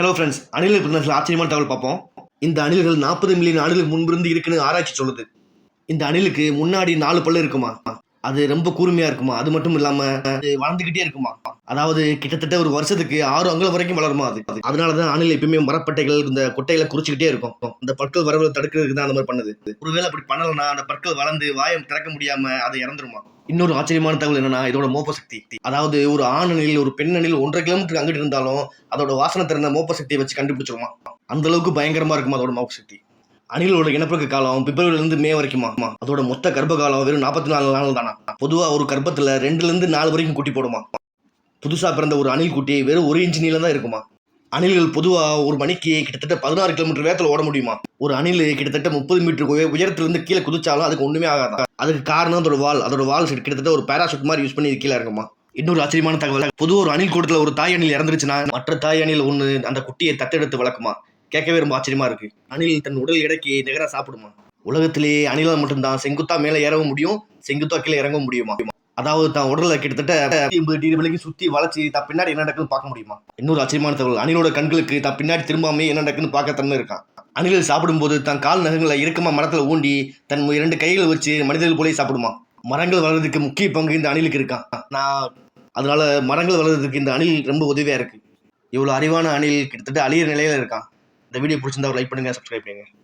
Hello friends அணில்கள் பற்றின ஆச்சரியமான தகவல் பார்ப்போம். இந்த அணில்கள் நாற்பது மில்லியன் ஆண்டுகளுக்கு முன்பிருந்து இருக்குன்னு ஆராய்ச்சி சொல்லுது. இந்த அணிலுக்கு முன்னாடி நாலு பல்லு இருக்குமா? அது ரொம்ப கூர்மையா இருக்குமா? அது மட்டும் இல்லாம அது வளர்ந்துகிட்டே இருக்குமா? அதாவது கிட்டத்தட்ட ஒரு வருஷத்துக்கு ஆறு அங்குலம் வரைக்கும் வளருமா அது? அதனால அதனாலதான் அணில் எப்பயுமே மரப்பட்டைகள் இந்த கொட்டைகளை குறிச்சுக்கிட்டே இருக்கும். இந்த பற்கள் வரவதை தடுக்கிறதுக்கு தான் அந்த மாதிரி பண்ணுது. ஒருவேளை அப்படி பண்ணலன்னா அந்த பற்கள் வளர்ந்து வாயம் திறக்க முடியாம அது இறந்துருமா? இன்னொரு ஆச்சரியமான தகவல் என்னன்னா இதோட மோப்ப சக்தி அதாவது ஒரு ஆண் அணில் ஒரு பெண் அணில் ஒன்றரை கிலோமீட்டருக்கு அங்கிட்டு இருந்தாலும் அதோட வாசனை திறந்த மோப்ப சக்தியை வச்சு கண்டுபிடிச்சிருமா? அந்த அளவுக்கு பயங்கரமா இருக்குமா அதோட மோப்ப சக்தி அணிலோட இனப்பெருக்க காலம் பிப்ரவரில இருந்து மே வரைக்குமா? ஆமா. அதோட மொத்த கர்ப்ப காலம் வெறும் நாற்பத்தி நாலு நாள் தானா? பொதுவாக ஒரு கர்ப்பத்துல ரெண்டுல இருந்து நாலு வரைக்கும் குட்டி போடுமா? புதுசா பிறந்த ஒரு அணில் குட்டி வெறும் ஒரு இன்ச்சு நீளம் தான் இருக்குமா? அணில்கள் பொதுவாக ஒரு மணிக்கு கிட்டத்தட்ட பதினாறு கிலோமீட்டர் வேகத்தில் ஓட முடியுமா? ஒரு அணில் கிட்டத்தட்ட முப்பது மீட்டர் உயரத்துல இருந்து கீழே குதிச்சாலும் அதுக்கு ஒன்றுமே ஆகாதான் அதுக்கு காரணம் அதோட வால். அதோட வால் கிட்டத்தட்ட ஒரு பேராசூட் மாதிரி யூஸ் பண்ணி கீழே இருக்குமா இன்னொரு ஆச்சரியமான தகவல். புது ஒரு அணில் கூட்டத்தில் ஒரு தாய் அணில் இறந்துருச்சுன்னா மற்ற தாய் அணில் ஒன்று அந்த குட்டியை தத்தெடுத்து வளர்க்குமா? கேட்கவே ரொம்ப ஆச்சரியமா இருக்கு. அணில் தன் உடல் எடைக்கு நிகராக சாப்பிடுமா? உலகத்திலேயே அணிலால் மட்டும்தான் செங்குத்தா மேலே ஏறவும் முடியும் செங்குத்தா கீழே இறங்கவும் முடியுமா? அதாவது தான் உடல்ல கிட்டத்தட்ட ஐம்பது டிகிரி விலைக்கு சுற்றி வளர்ச்சி தான் பின்னாடி என்ன நடக்குன்னு பார்க்க முடியுமா? இன்னொரு ஆச்சரியமான தகவல். அணிலோட கண்களுக்கு தான் பின்னாடி திரும்பாமே என்ன நடக்குன்னு பார்க்க தன்மை இருக்கான். அணில்கள் சாப்பிடும்போது தன் கால் நகங்களை இறுக்கமா மரத்தில் ஊண்டி தன் இரண்டு கைகளை வச்சு மனிதர்கள் போலே சாப்பிடுமா? மரங்கள் வளர்றதுக்கு முக்கிய பங்கு இந்த அணிலுக்கு இருக்கான் நான் அதனால மரங்கள் வளர்றதுக்கு இந்த அணில் ரொம்ப உதவியாக இருக்குது இவ்வளோ அறிவான அணில் கிட்டத்தட்ட அழியிற நிலையில் இருக்கான் இந்த வீடியோ பிடிச்சிருந்தா லைக் பண்ணுங்க சப்ஸ்கிரைப் பண்ணுங்கள்